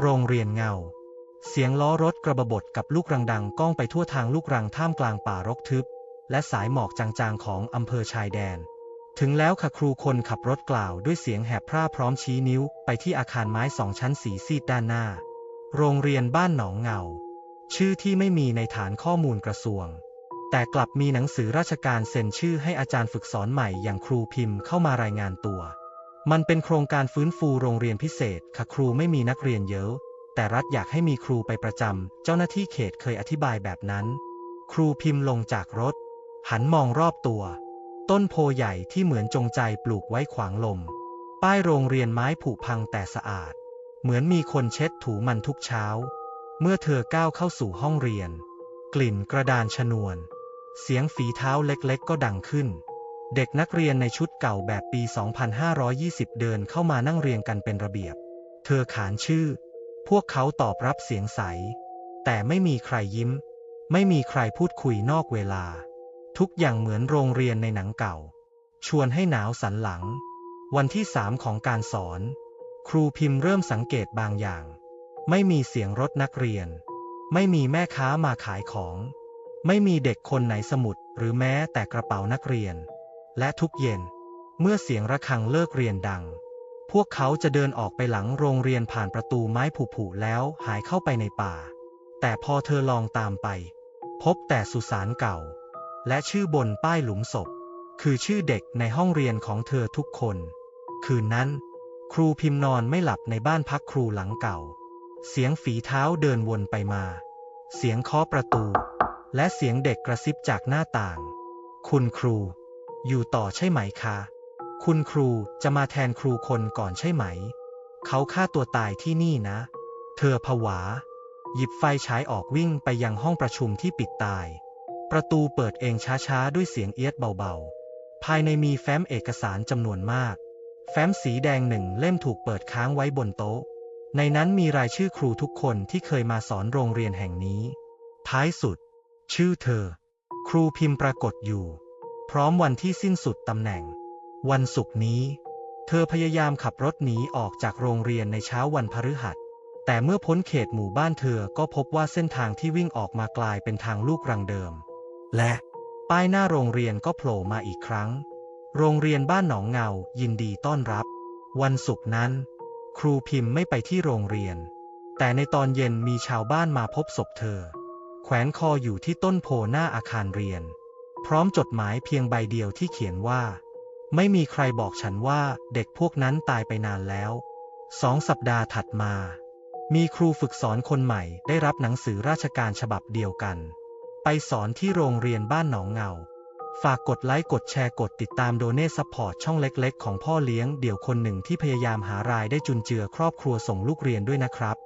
โรงเรียนเงา เสียงล้อรถกระบะกับลูกรังดังก้องไปทั่วทางลูกรังท่ามกลางป่ารกทึบ และสายหมอกจางๆของอำเภอชายแดน ถึงแล้วค่ะครูคนขับรถกล่าวด้วยเสียงแหบพร่าพร้อมชี้นิ้ว ไปที่อาคารไม้สองชั้นสีซีดด้านหน้า โรงเรียนบ้านหนองเงา ชื่อที่ไม่มีในฐานข้อมูลกระทรวง แต่กลับมีหนังสือราชการเซ็นชื่อให้อาจารย์ฝึกสอนใหม่อย่างครูพิมพ์เข้ามารายงานตัว มันเป็นโครงการฟื้นฟูโรงเรียนพิเศษค่ะครูไม่มีนักเรียนเยอะ แต่รัฐอยากให้มีครูไปประจำ เจ้าหน้าที่เขตเคยอธิบายแบบนั้น ครูพิมพ์ลงจากรถ หันมองรอบตัว ต้นโพใหญ่ที่เหมือนจงใจปลูกไว้ขวางลม ป้ายโรงเรียนไม้ผุพังแต่สะอาด เหมือนมีคนเช็ดถูมันทุกเช้า เมื่อเธอก้าวเข้าสู่ห้องเรียน กลิ่นกระดานชนวน เสียงฝีเท้าเล็กๆ ก็ดังขึ้น เด็กนักเรียนในชุดเก่าแบบปี 2520 เดินเข้ามานั่งเรียงกันเป็นระเบียบ เธอขานชื่อ พวกเขาตอบรับเสียงใส แต่ไม่มีใครยิ้ม ไม่มีใครพูดคุยนอกเวลา ทุกอย่างเหมือนโรงเรียนในหนังเก่า ชวนให้หนาวสันหลัง วันที่สามของการสอน ครูพิมพ์เริ่มสังเกตบางอย่าง ไม่มีเสียงรถนักเรียน ไม่มีแม่ค้ามาขายของ ไม่มีเด็กคนไหนสมุดหรือแม้แต่กระเป๋านักเรียน และทุกเย็น เมื่อเสียงระฆังเลิกเรียนดัง พวกเขาจะเดินออกไปหลังโรงเรียนผ่านประตูไม้ผุๆแล้วหายเข้าไปในป่า แต่พอเธอลองตามไป พบแต่สุสานเก่า และชื่อบนป้ายหลุมศพ คือชื่อเด็กในห้องเรียนของเธอทุกคน คืนนั้น ครูพิมพ์นอนไม่หลับในบ้านพักครูหลังเก่า เสียงฝีเท้าเดินวนไปมา เสียงเคาะประตู และเสียงเด็กกระซิบจากหน้าต่าง คุณครู อยู่ต่อใช่ไหมคะ คุณครูจะมาแทนครูคนก่อนใช่ไหม เขาฆ่าตัวตายที่นี่นะ เธอผวา หยิบไฟฉายออกวิ่งไปยังห้องประชุมที่ปิดตาย ประตูเปิดเองช้าๆ ด้วยเสียงเอียดเบาๆ ภายในมีแฟ้มเอกสารจำนวนมาก แฟ้มสีแดงหนึ่งเล่มถูกเปิดค้างไว้บนโต๊ะ ในนั้นมีรายชื่อครูทุกคนที่เคยมาสอนโรงเรียนแห่งนี้ ท้ายสุด ชื่อเธอ ครูพิมพ์ปรากฏอยู่ พร้อมวันที่สิ้นสุดตำแหน่ง วันศุกร์นี้ เธอพยายามขับรถหนีออกจากโรงเรียนในเช้าวันพฤหัส แต่เมื่อพ้นเขตหมู่บ้านเธอก็พบว่าเส้นทางที่วิ่งออกมากลายเป็นทางลูกรังเดิม และป้ายหน้าโรงเรียนก็โผล่มาอีกครั้ง โรงเรียนบ้านหนองเงายินดีต้อนรับ วันศุกร์นั้น ครูพิมพ์ไม่ไปที่โรงเรียน แต่ในตอนเย็นมีชาวบ้านมาพบศพเธอ แขวนคออยู่ที่ต้นโพหน้าอาคารเรียน พร้อมจดหมายเพียงใบเดียวที่เขียนว่า ไม่มีใครบอกฉันว่าเด็กพวกนั้นตายไปนานแล้วสองสัปดาห์ถัดมา มีครูฝึกสอนคนใหม่ได้รับหนังสือราชการฉบับเดียวกัน ไปสอนที่โรงเรียนบ้านหนองเงา ฝากกดไลค์กดแชร์กดติดตามโดเน t ซัพพอร์ตช่องเล็กๆ ของพ่อเลี้ยงเดี่ยวคนหนึ่งที่พยายามหารายได้จุนเจือครอบครัวส่งลูกเรียนด้วยนะครับ